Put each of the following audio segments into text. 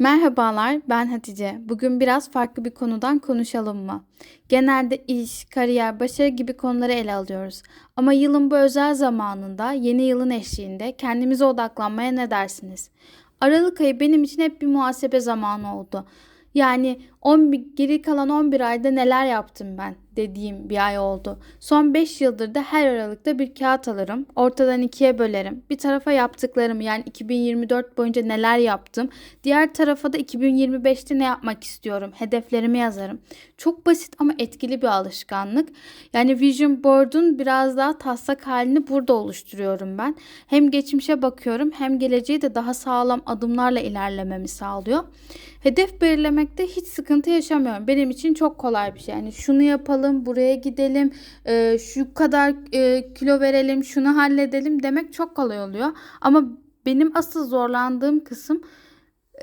Merhabalar, ben Hatice. Bugün biraz farklı bir konudan konuşalım mı? Genelde iş, kariyer, başarı gibi konuları ele alıyoruz. Ama yılın bu özel zamanında, yeni yılın eşliğinde kendimize odaklanmaya ne dersiniz? Aralık ayı benim için hep bir muhasebe zamanı oldu. Yani 11, geri kalan 11 ayda neler yaptım ben dediğim bir ay oldu. Son 5 yıldır da her aralıkta bir kağıt alırım. Ortadan ikiye bölerim. Bir tarafa yaptıklarımı yani 2024 boyunca neler yaptım. Diğer tarafa da 2025'te ne yapmak istiyorum. Hedeflerimi yazarım. Çok basit ama etkili bir alışkanlık. Yani Vision Board'un biraz daha taslak halini burada oluşturuyorum ben. Hem geçmişe bakıyorum hem geleceği de daha sağlam adımlarla ilerlememi sağlıyor. Hedef belirlemekte hiç sıkıntı yaşamıyorum. Benim için çok kolay bir şey. Yani şunu yapalım, buraya gidelim, e, şu kadar e, kilo verelim, şunu halledelim demek çok kolay oluyor. Ama benim asıl zorlandığım kısım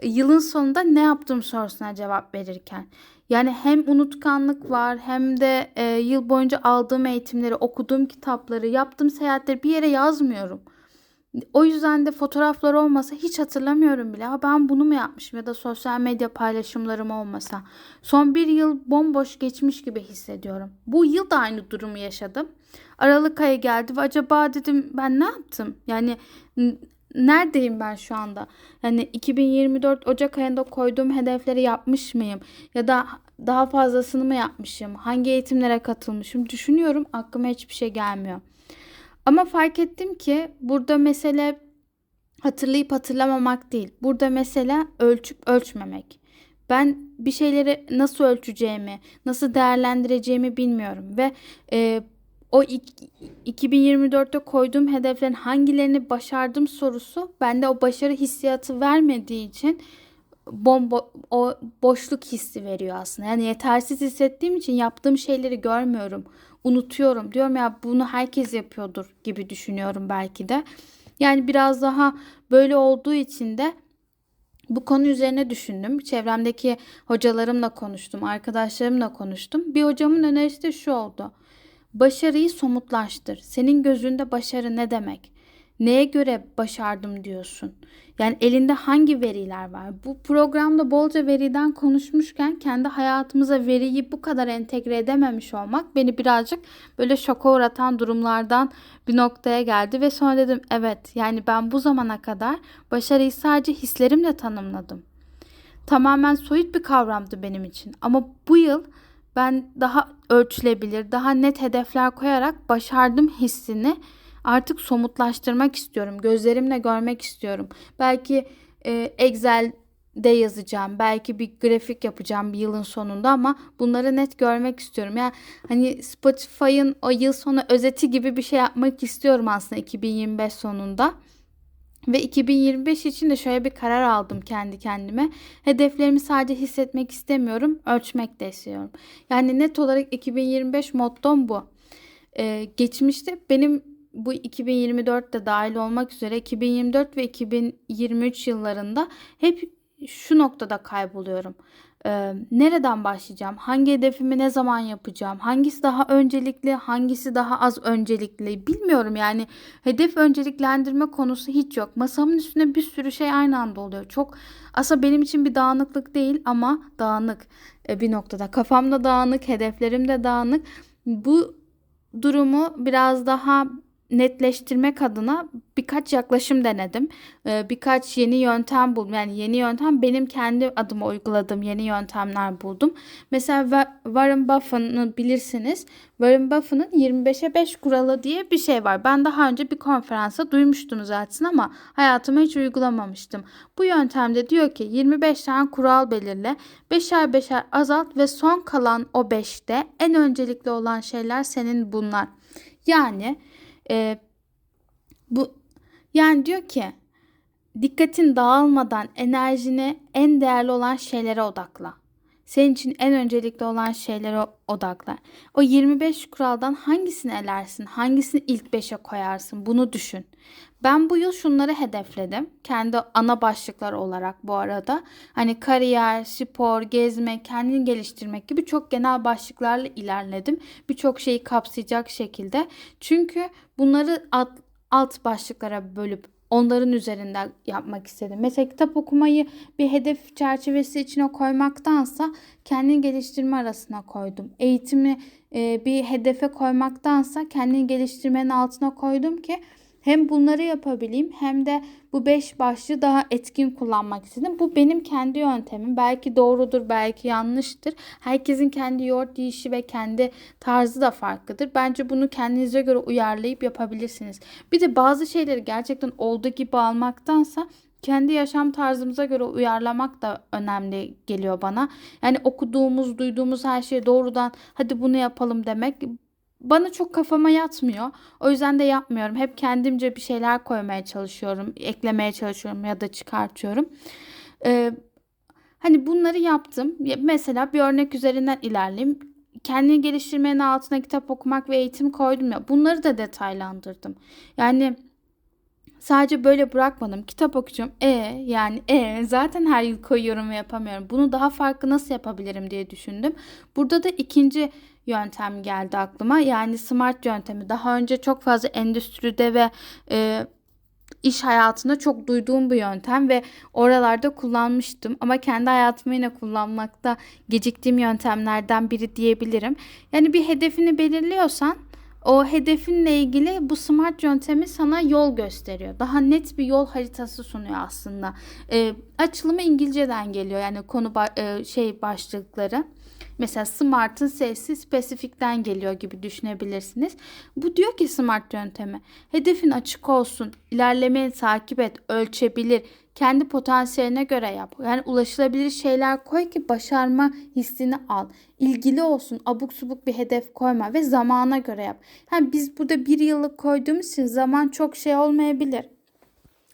yılın sonunda ne yaptım sorusuna cevap verirken. Yani hem unutkanlık var hem de e, yıl boyunca aldığım eğitimleri, okuduğum kitapları, yaptığım seyahatleri bir yere yazmıyorum. O yüzden de fotoğraflar olmasa hiç hatırlamıyorum bile. Ha ben bunu mu yapmışım ya da sosyal medya paylaşımlarım olmasa. Son bir yıl bomboş geçmiş gibi hissediyorum. Bu yıl da aynı durumu yaşadım. Aralık ayı geldi ve acaba dedim ben ne yaptım? Yani neredeyim ben şu anda? Yani 2024 Ocak ayında koyduğum hedefleri yapmış mıyım? Ya da daha fazlasını mı yapmışım? Hangi eğitimlere katılmışım? Düşünüyorum aklıma hiçbir şey gelmiyor. Ama fark ettim ki burada mesele hatırlayıp hatırlamamak değil. Burada mesele ölçüp ölçmemek. Ben bir şeyleri nasıl ölçeceğimi, nasıl değerlendireceğimi bilmiyorum ve e, o 2024'te koyduğum hedeflerin hangilerini başardım sorusu bende o başarı hissiyatı vermediği için bombo o boşluk hissi veriyor aslında. Yani yetersiz hissettiğim için yaptığım şeyleri görmüyorum unutuyorum. Diyorum ya bunu herkes yapıyordur gibi düşünüyorum belki de. Yani biraz daha böyle olduğu için de bu konu üzerine düşündüm. Çevremdeki hocalarımla konuştum, arkadaşlarımla konuştum. Bir hocamın önerisi de şu oldu. Başarıyı somutlaştır. Senin gözünde başarı ne demek? Neye göre başardım diyorsun? Yani elinde hangi veriler var? Bu programda bolca veriden konuşmuşken kendi hayatımıza veriyi bu kadar entegre edememiş olmak beni birazcık böyle şoka uğratan durumlardan bir noktaya geldi ve sonra dedim evet yani ben bu zamana kadar başarıyı sadece hislerimle tanımladım. Tamamen soyut bir kavramdı benim için ama bu yıl ben daha ölçülebilir, daha net hedefler koyarak başardım hissini artık somutlaştırmak istiyorum. Gözlerimle görmek istiyorum. Belki e, Excel'de yazacağım. Belki bir grafik yapacağım bir yılın sonunda ama bunları net görmek istiyorum. Yani hani Spotify'ın o yıl sonu özeti gibi bir şey yapmak istiyorum aslında 2025 sonunda. Ve 2025 için de şöyle bir karar aldım kendi kendime. Hedeflerimi sadece hissetmek istemiyorum, ölçmek de istiyorum. Yani net olarak 2025 mottom bu. Ee, geçmişte benim bu 2024'te dahil olmak üzere 2024 ve 2023 yıllarında hep şu noktada kayboluyorum. Ee, nereden başlayacağım? Hangi hedefimi ne zaman yapacağım? Hangisi daha öncelikli, hangisi daha az öncelikli bilmiyorum. Yani hedef önceliklendirme konusu hiç yok. Masamın üstünde bir sürü şey aynı anda oluyor. Çok aslında benim için bir dağınıklık değil ama dağınık e, bir noktada. Kafamda dağınık, hedeflerim de dağınık. Bu durumu biraz daha netleştirmek adına birkaç yaklaşım denedim. Ee, birkaç yeni yöntem buldum. Yani yeni yöntem benim kendi adıma uyguladığım yeni yöntemler buldum. Mesela Warren Buffett'ı bilirsiniz. Warren Buffett'ın 25'e 5 kuralı diye bir şey var. Ben daha önce bir konferansa duymuştum zaten ama hayatıma hiç uygulamamıştım. Bu yöntemde diyor ki 25 tane kural belirle. Beşer beşer azalt ve son kalan o 5'te en öncelikli olan şeyler senin bunlar. Yani e, bu yani diyor ki dikkatin dağılmadan enerjini en değerli olan şeylere odakla. Senin için en öncelikli olan şeylere odakla. O 25 kuraldan hangisini elersin? Hangisini ilk 5'e koyarsın? Bunu düşün. Ben bu yıl şunları hedefledim. Kendi ana başlıklar olarak bu arada. Hani kariyer, spor, gezmek, kendini geliştirmek gibi çok genel başlıklarla ilerledim. Birçok şeyi kapsayacak şekilde. Çünkü bunları alt, alt başlıklara bölüp onların üzerinden yapmak istedim. Mesela kitap okumayı bir hedef çerçevesi içine koymaktansa kendini geliştirme arasına koydum. Eğitimi e, bir hedefe koymaktansa kendini geliştirmenin altına koydum ki hem bunları yapabileyim hem de bu beş başlığı daha etkin kullanmak istedim. Bu benim kendi yöntemim. Belki doğrudur, belki yanlıştır. Herkesin kendi yoğurt yiyişi ve kendi tarzı da farklıdır. Bence bunu kendinize göre uyarlayıp yapabilirsiniz. Bir de bazı şeyleri gerçekten olduğu gibi almaktansa kendi yaşam tarzımıza göre uyarlamak da önemli geliyor bana. Yani okuduğumuz, duyduğumuz her şeyi doğrudan hadi bunu yapalım demek bana çok kafama yatmıyor. O yüzden de yapmıyorum. Hep kendimce bir şeyler koymaya çalışıyorum, eklemeye çalışıyorum ya da çıkartıyorum. Ee, hani bunları yaptım. Mesela bir örnek üzerinden ilerleyeyim. Kendini geliştirmenin altına kitap okumak ve eğitim koydum ya. Bunları da detaylandırdım. Yani Sadece böyle bırakmadım. Kitap okuyacağım. E yani e zaten her yıl koyuyorum ve yapamıyorum. Bunu daha farklı nasıl yapabilirim diye düşündüm. Burada da ikinci yöntem geldi aklıma. Yani smart yöntemi. Daha önce çok fazla endüstride ve e, iş hayatında çok duyduğum bir yöntem ve oralarda kullanmıştım. Ama kendi hayatımı yine kullanmakta geciktiğim yöntemlerden biri diyebilirim. Yani bir hedefini belirliyorsan o hedefinle ilgili bu smart yöntemi sana yol gösteriyor. Daha net bir yol haritası sunuyor aslında. E, açılımı İngilizceden geliyor yani konu ba- e, şey başlıkları. Mesela Smart'ın sesi spesifikten geliyor gibi düşünebilirsiniz. Bu diyor ki Smart yöntemi. Hedefin açık olsun, ilerlemeyi takip et, ölçebilir, kendi potansiyeline göre yap. Yani ulaşılabilir şeyler koy ki başarma hissini al. İlgili olsun, abuk subuk bir hedef koyma ve zamana göre yap. Yani biz burada bir yıllık koyduğumuz için zaman çok şey olmayabilir.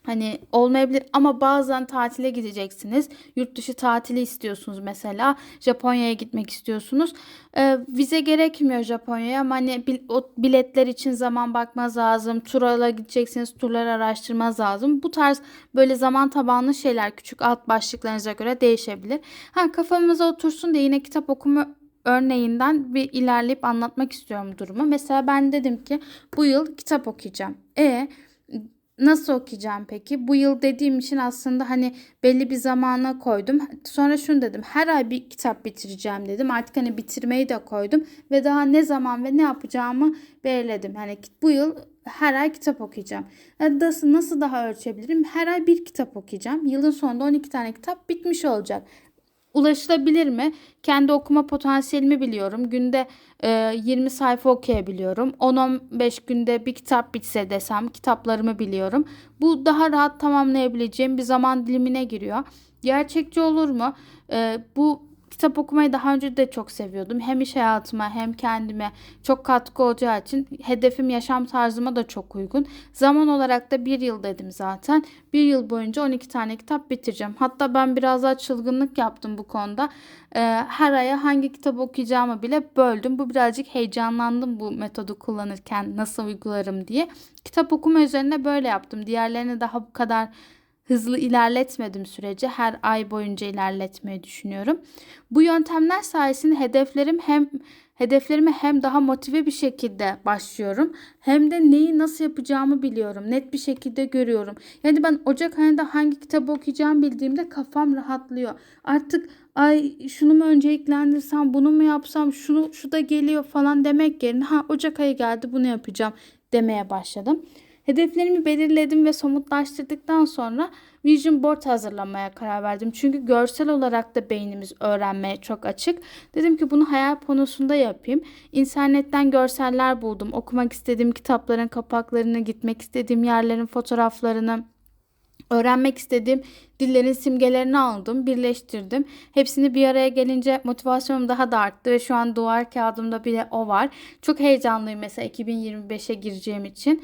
Hani olmayabilir ama bazen tatile gideceksiniz. Yurt dışı tatili istiyorsunuz mesela. Japonya'ya gitmek istiyorsunuz. Ee, vize gerekmiyor Japonya'ya ama hani bil, o biletler için zaman bakmaz lazım. Turala gideceksiniz. Turları araştırmaz lazım. Bu tarz böyle zaman tabanlı şeyler küçük alt başlıklarınıza göre değişebilir. Ha kafamıza otursun diye yine kitap okuma örneğinden bir ilerleyip anlatmak istiyorum durumu. Mesela ben dedim ki bu yıl kitap okuyacağım. E Nasıl okuyacağım peki? Bu yıl dediğim için aslında hani belli bir zamana koydum. Sonra şunu dedim. Her ay bir kitap bitireceğim dedim. Artık hani bitirmeyi de koydum ve daha ne zaman ve ne yapacağımı belirledim. Yani bu yıl her ay kitap okuyacağım. Nasıl, nasıl daha ölçebilirim? Her ay bir kitap okuyacağım. Yılın sonunda 12 tane kitap bitmiş olacak ulaşılabilir mi? Kendi okuma potansiyelimi biliyorum. Günde e, 20 sayfa okuyabiliyorum. 10-15 günde bir kitap bitse desem kitaplarımı biliyorum. Bu daha rahat tamamlayabileceğim bir zaman dilimine giriyor. Gerçekçi olur mu? E, bu kitap okumayı daha önce de çok seviyordum. Hem iş hayatıma hem kendime çok katkı olacağı için hedefim yaşam tarzıma da çok uygun. Zaman olarak da bir yıl dedim zaten. Bir yıl boyunca 12 tane kitap bitireceğim. Hatta ben biraz daha çılgınlık yaptım bu konuda. Ee, her aya hangi kitap okuyacağımı bile böldüm. Bu birazcık heyecanlandım bu metodu kullanırken nasıl uygularım diye. Kitap okuma üzerine böyle yaptım. Diğerlerine daha bu kadar hızlı ilerletmedim sürece her ay boyunca ilerletmeyi düşünüyorum. Bu yöntemler sayesinde hedeflerim hem hedeflerime hem daha motive bir şekilde başlıyorum hem de neyi nasıl yapacağımı biliyorum. Net bir şekilde görüyorum. Yani ben Ocak ayında hangi kitabı okuyacağımı bildiğimde kafam rahatlıyor. Artık ay şunu mu önceliklendirsem, bunu mu yapsam, şunu şu da geliyor falan demek yerine ha Ocak ayı geldi bunu yapacağım demeye başladım. Hedeflerimi belirledim ve somutlaştırdıktan sonra vision board hazırlamaya karar verdim. Çünkü görsel olarak da beynimiz öğrenmeye çok açık. Dedim ki bunu hayal panosunda yapayım. İnternetten görseller buldum. Okumak istediğim kitapların kapaklarını, gitmek istediğim yerlerin fotoğraflarını, öğrenmek istediğim dillerin simgelerini aldım, birleştirdim. Hepsini bir araya gelince motivasyonum daha da arttı ve şu an duvar kağıdımda bile o var. Çok heyecanlıyım mesela 2025'e gireceğim için.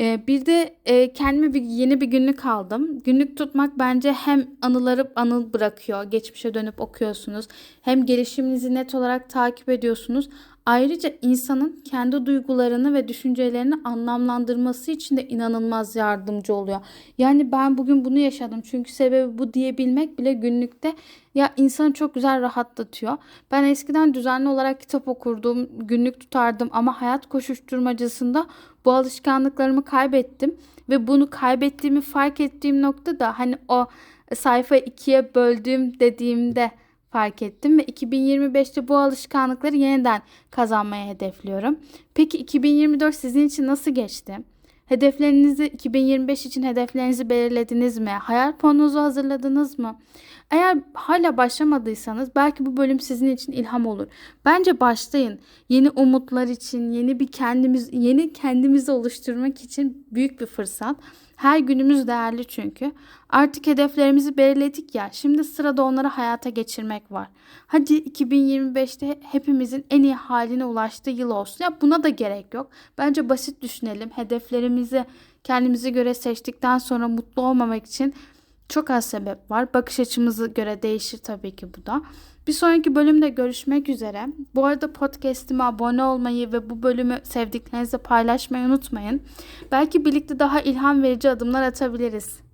Ee, bir de e, kendime bir yeni bir günlük aldım. Günlük tutmak bence hem anıları anıl bırakıyor. Geçmişe dönüp okuyorsunuz. Hem gelişiminizi net olarak takip ediyorsunuz. Ayrıca insanın kendi duygularını ve düşüncelerini anlamlandırması için de inanılmaz yardımcı oluyor. Yani ben bugün bunu yaşadım çünkü sebebi bu diyebilmek bile günlükte ya insanı çok güzel rahatlatıyor. Ben eskiden düzenli olarak kitap okurdum, günlük tutardım ama hayat koşuşturmacasında bu alışkanlıklarımı kaybettim ve bunu kaybettiğimi fark ettiğim nokta da hani o sayfa ikiye böldüğüm dediğimde fark ettim ve 2025'te bu alışkanlıkları yeniden kazanmaya hedefliyorum. Peki 2024 sizin için nasıl geçti? Hedeflerinizi 2025 için hedeflerinizi belirlediniz mi? Hayal planunuzu hazırladınız mı? Eğer hala başlamadıysanız belki bu bölüm sizin için ilham olur. Bence başlayın. Yeni umutlar için, yeni bir kendimiz, yeni kendimizi oluşturmak için büyük bir fırsat. Her günümüz değerli çünkü. Artık hedeflerimizi belirledik ya. Şimdi sırada onları hayata geçirmek var. Hadi 2025'te hepimizin en iyi haline ulaştığı yıl olsun. Ya buna da gerek yok. Bence basit düşünelim. Hedeflerimizi kendimize göre seçtikten sonra mutlu olmamak için çok az sebep var. Bakış açımızı göre değişir tabii ki bu da. Bir sonraki bölümde görüşmek üzere. Bu arada podcast'ime abone olmayı ve bu bölümü sevdiklerinizle paylaşmayı unutmayın. Belki birlikte daha ilham verici adımlar atabiliriz.